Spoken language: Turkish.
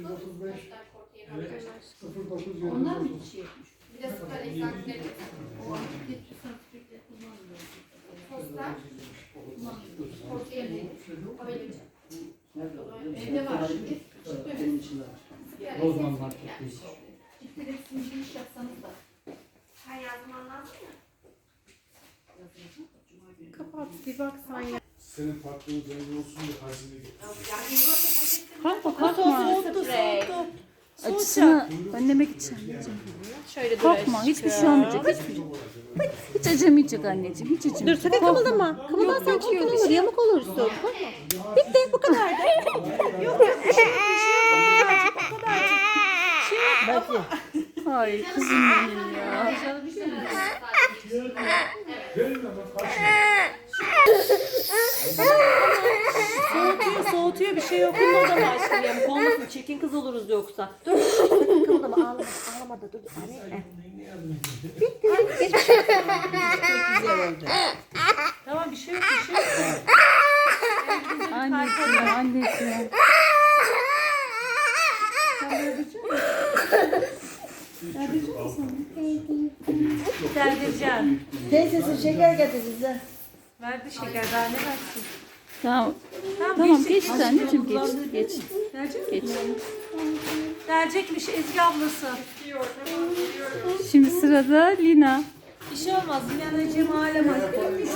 235 Evet. 09 Onlar mı 29. şey? Bir de süper egzantleri. O antiketçi sanskritle kullanmıyor. Poster. Portiyeli. Öylece. Evde var şimdi. Rozman egzantrik market yani. değil. Çiftli resim bir iş yapsanız da. Her yazman lazım ya. Kapat bir bak sen ya. Senin patronun zengin olsun da hazine getirsin. Yani yumurta paketini Korkma korkma. Soğuttu soğuttu. Acısını önlemek için anneciğim. Şöyle dur Korkma hiçbir şey olmayacak. Hiç, hiç acımayacak anneciğim. Hiç Dur acımayacak. sakın kımıldama. Kımıldarsan çirkin olur. Yamuk olursun. Korkma. Bitti bu kadar da. Yok yok bir şey yok bir şey yok. O kadarcık o kadarcık. Şey yok ama. Ay kızım benim ya. Verin de bak kaç Soğutuyor bir şey yok. Kımıldama aşkım yamuk olmasın. Çirkin kız oluruz yoksa. Dur kımıldama ağlama. Ağlama da dur bir saniye. Tamam bir şey yok bir şey yok. Anneciğim anneciğim. Deldireceğim. Teyzesi şeker getir size. Verdi şeker daha ne versin? Tamam. Tamam, Tamam geçti, geçti anneciğim geç. Geç. Gelecek Geç. Gelecekmiş Ezgi ablası. Şimdi sırada Lina. Bir şey olmaz. Yanacığım ağlama. Hoş geldiniz.